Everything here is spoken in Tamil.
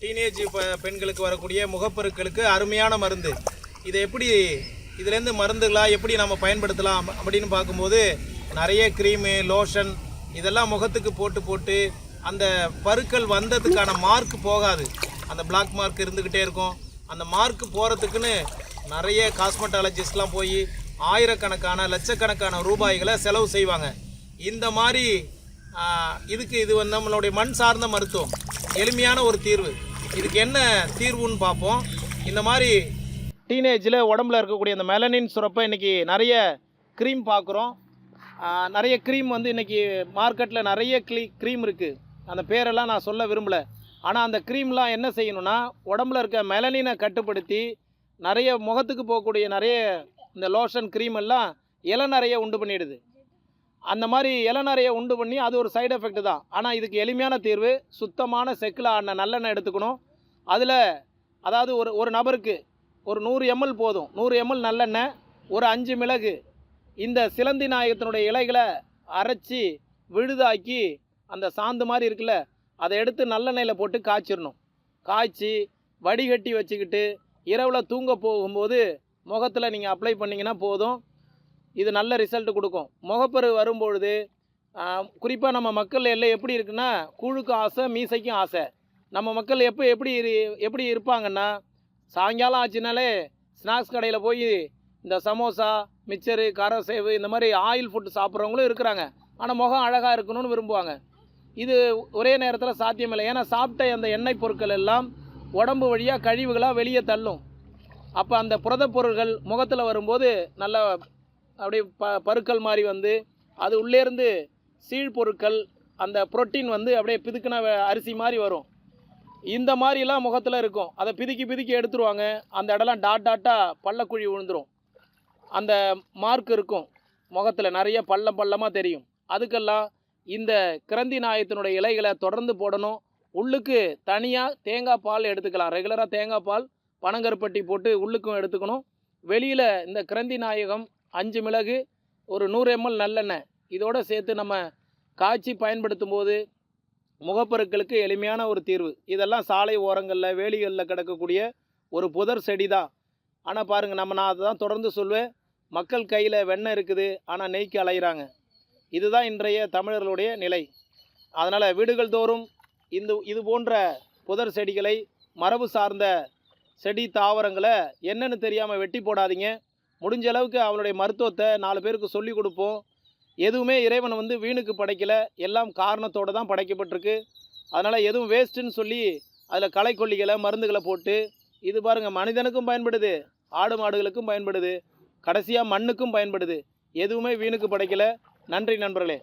டீனேஜ் பெண்களுக்கு வரக்கூடிய முகப்பருக்களுக்கு அருமையான மருந்து. இதை எப்படி இதுலேருந்து மருந்துகளாக எப்படி நம்ம பயன்படுத்தலாம் அப்படின்னு பார்க்கும்போது நிறைய க்ரீமு லோஷன் இதெல்லாம் முகத்துக்கு போட்டு போட்டு அந்த பருக்கள் வந்ததுக்கான மார்க் போகாது. அந்த பிளாக் மார்க் இருந்துக்கிட்டே இருக்கும். அந்த மார்க் போகிறதுக்குன்னு நிறைய காஸ்மெட்டாலஜிஸ்ட்லாம் போய் ஆயிரக்கணக்கான லட்சக்கணக்கான ரூபாய்களை செலவு செய்வாங்க. இந்த மாதிரி இதுக்கு இது வந்து நம்மளுடைய மண் சார்ந்த மருத்துவம். எளிமையான ஒரு தீர்வு. இதுக்கு என்ன தீர்வுன்னு பார்ப்போம். இந்த மாதிரி டீனேஜில் உடம்புல இருக்கக்கூடிய அந்த மெலனின் சுரப்பை இன்றைக்கி நிறைய க்ரீம் பார்க்குறோம். நிறைய க்ரீம் வந்து இன்றைக்கி மார்க்கெட்டில் நிறைய க்ளீ க்ரீம் இருக்குது அந்த பேரெல்லாம் நான் சொல்ல விரும்பலை. ஆனால் அந்த க்ரீம்லாம் என்ன செய்யணும்னா உடம்புல இருக்க மெலனினை கட்டுப்படுத்தி நிறைய முகத்துக்கு போகக்கூடிய நிறைய இந்த லோஷன் க்ரீம் எல்லாம் நிறைய உண்டு பண்ணிடுது. அந்த மாதிரி இளநறைய உண்டு பண்ணி அது ஒரு சைடு எஃபெக்ட் தான். ஆனால் இதுக்கு எளிமையான தீர்வு சுத்தமான செக்கில் ஆன நல்லெண்ணெய் எடுத்துக்கணும். அதில் அதாவது ஒரு ஒரு நபருக்கு ஒரு நூறு எம்எல் போதும். நூறு எம்எல் நல்லெண்ணெய் ஒரு அஞ்சு மிளகு இந்த சிலந்தி நாயகத்தினுடைய இலைகளை அரைச்சி விழுதாக்கி அந்த சாந்து மாதிரி இருக்குல்ல அதை எடுத்து நல்லெண்ணெயில் போட்டு காய்ச்சிடணும். காய்ச்சி வடிகட்டி வச்சுக்கிட்டு இரவில் தூங்க போகும்போது முகத்தில் நீங்கள் அப்ளை பண்ணிங்கன்னா போதும். இது நல்ல ரிசல்ட் கொடுக்கும். முகப்பரு வரும்பொழுது குறிப்பாக நம்ம மக்கள் எல்லாம் எப்படி இருக்குன்னா கூழுக்கும் ஆசை மீசைக்கும் ஆசை. நம்ம மக்கள் எப்போ எப்படி இரு- எப்படி இருப்பாங்கன்னா சாயங்காலம் ஆச்சுனாலே ஸ்நாக்ஸ் கடையில் போய் இந்த சமோசா மிச்சரு காரசேவு இந்த மாதிரி ஆயில் ஃபுட்டு சாப்பிட்றவங்களும் இருக்கிறாங்க. ஆனால் முகம் அழகாக இருக்கணும்னு விரும்புவாங்க. இது ஒரே நேரத்தில் சாத்தியமில்லை. ஏன்னா சாப்பிட்ட அந்த எண்ணெய் பொருட்கள் எல்லாம் உடம்பு வழியாக கழிவுகளாக வெளியே தள்ளும். அப்போ அந்த புரத பொருட்கள் முகத்தில் வரும்போது நல்ல அப்படியே ப பருக்கள் மாதிரி வந்து அது உள்ளேருந்து சீழ் பொருட்கள் அந்த புரோட்டீன் வந்து அப்படியே பிதுக்கின அரிசி மாதிரி வரும். இந்த மாதிரிலாம் முகத்தில் இருக்கும். அதை பிதுக்கி பிதுக்கி எடுத்துருவாங்க. அந்த இடம்லாம் டாட் டாட்டாக பள்ளக்குழி விழுந்துடும் அந்த மார்க் இருக்கும் முகத்தில். நிறைய பள்ளம் பள்ளமாக தெரியும். அதுக்கெல்லாம் இந்த கிரந்தி நாயத்தினுடைய இலைகளை தொடர்ந்து போடணும். உள்ளுக்கு தனியாக தேங்காய் பால் எடுத்துக்கலாம். ரெகுலராக தேங்காய் பால் பனங்கருப்பட்டி போட்டு உள்ளுக்கும் எடுத்துக்கணும். வெளியில் இந்த கிரந்தி நாயகம் அஞ்சு மிளகு ஒரு நூறு எம்எல் நல்லெண்ணெய். இதோடு சேர்த்து நம்ம காய்ச்சி பயன்படுத்தும் போது முகப்பருக்களுக்கு எளிமையான ஒரு தீர்வு. இதெல்லாம் சாலை ஓரங்களில் வேலிகளில் கிடக்கக்கூடிய ஒரு புதர் செடி தான் ஆனால் பாருங்கள் நம்ம நான் அதை தான் தொடர்ந்து சொல்வேன். மக்கள் கையில் வெண்ணெய் இருக்குது ஆனால் நெய்க்கு அலைகிறாங்க இதுதான் இன்றைய தமிழர்களுடைய நிலை. அதனால் வீடுகள் தோறும் இந்த இது போன்ற புதர் செடிகளை மரபு சார்ந்த செடி தாவரங்களை என்னென்னு தெரியாமல் வெட்டி போடாதீங்க. முடிஞ்ச அளவுக்கு அவனுடைய மருத்துவத்தை நாலு பேருக்கு சொல்லி கொடுப்போம். எதுவுமே இறைவன் வந்து வீணுக்கு படைக்கலை. எல்லாம் காரணத்தோடு தான் படைக்கப்பட்டிருக்கு. அதனால் எதுவும் வேஸ்ட்டுன்னு சொல்லி அதில் களைக்கொல்லிகளை மருந்துகளை போட்டு இது பாருங்கள் மனிதனுக்கும் பயன்படுது. ஆடு மாடுகளுக்கும் பயன்படுது. கடைசியாக மண்ணுக்கும் பயன்படுது. எதுவுமே வீணுக்கு படைக்கல. நன்றி நண்பர்களே.